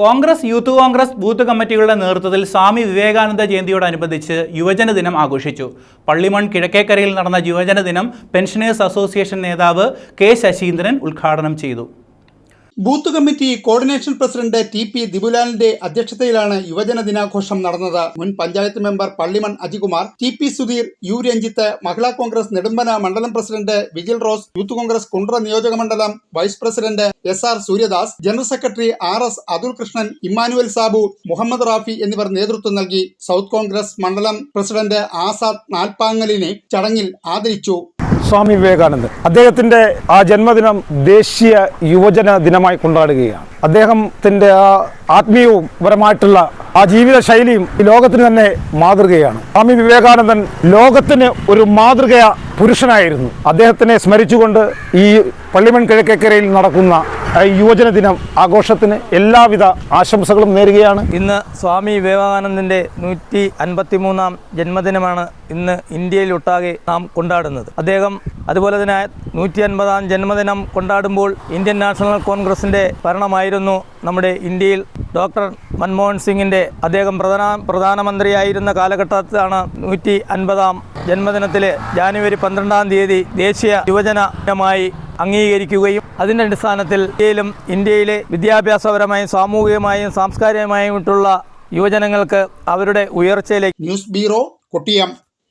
Congress youth Congress booth കമ്മിറ്റികളുടെ നേതൃത്വത്തിൽ സ്വാമി വിവേകാനന്ദ ജയന്തിയോടനുബന്ധിച്ച് യുവജന ദിനം ആഘോഷിച്ചു. പള്ളിമൺ കിഴക്കേക്കരയിൽ നടന്ന യുവജന ദിനം പെൻഷനേഴ്സ് അസോസിയേഷൻ നേതാവ് കെ ശശീന്ദ്രൻ ഉദ്ഘാടനം ചെയ്തു. Booth committee coordination president T P ദിബുലാലിന്റെ അധ്യക്ഷതയിലാണ് യുവജന ദിനാഘോഷം നടന്നത്. മുൻ panchayat member Pallimon Ajikumar T P Sudheer U Ranjith Mahila Congress Nedumpana മണ്ഡലം president Vijil Rose youth Congress Kundara നിയോജക മണ്ഡലം vice president S R Suryadas general secretary R S Athul Krishnan Immanuel Sabu Muhammad Rafi എന്നിവർ നേതൃത്വം നൽകി. South Congress മണ്ഡലം president Azad നാൽപ്പാങ്ങലിനെ ചടങ്ങിൽ ആദരിച്ചു. സ്വാമി വിവേകാനന്ദൻ. അദ്ദേഹത്തിന്റെ ആ ജന്മദിനം ദേശീയ യുവജന ദിനമായി കൊണ്ടാടുകയാണ്. അദ്ദേഹത്തിന്റെ ആ ആത്മീയവും പരമായിട്ടുള്ള ആ ജീവിത ശൈലിയും ലോകത്തിന് തന്നെ മാതൃകയാണ്. സ്വാമി വിവേകാനന്ദൻ ലോകത്തിന് ഒരു മാതൃക പുരുഷനായിരുന്നു. അദ്ദേഹത്തിനെ സ്മരിച്ചുകൊണ്ട് ഈ പള്ളിമൺ കിഴക്കേക്കരയിൽ നടക്കുന്ന യുവജന ദിനം ആഘോഷത്തിന് എല്ലാവിധ ആശംസകളും നേരുകയാണ്. ഇന്ന് സ്വാമി വിവേകാനന്ദന്റെ നൂറ്റി അൻപത്തി മൂന്നാം ജന്മദിനമാണ് ഇന്ന് ഇന്ത്യയിലൊട്ടാകെ നാം കൊണ്ടാടുന്നത്. അദ്ദേഹം അതുപോലെ തന്നെ നൂറ്റി അൻപതാം ജന്മദിനം കൊണ്ടാടുമ്പോൾ ഇന്ത്യൻ നാഷണൽ കോൺഗ്രസിന്റെ ഭരണമായിരുന്നു നമ്മുടെ ഇന്ത്യയിൽ ഡോക്ടർ മൻമോഹൻ സിംഗിന്റെ. അദ്ദേഹം പ്രധാന പ്രധാനമന്ത്രിയായിരുന്ന കാലഘട്ടത്തിലാണ് നൂറ്റി അൻപതാം ജന്മദിനത്തിൽ ജാനുവരി പന്ത്രണ്ടാം തീയതി ദേശീയ യുവജന ദിനമായി അംഗീകരിക്കുകയും അതിന്റെ അടിസ്ഥാനത്തിൽ ഇന്ത്യയിലും ഇന്ത്യയിലെ വിദ്യാഭ്യാസപരമായും സാമൂഹികമായും സാംസ്കാരികമായിട്ടുള്ള യുവജനങ്ങൾക്ക് അവരുടെ ഉയർച്ചയിലേക്ക് ന്യൂസ് ബ്യൂറോ കൊട്ടിയം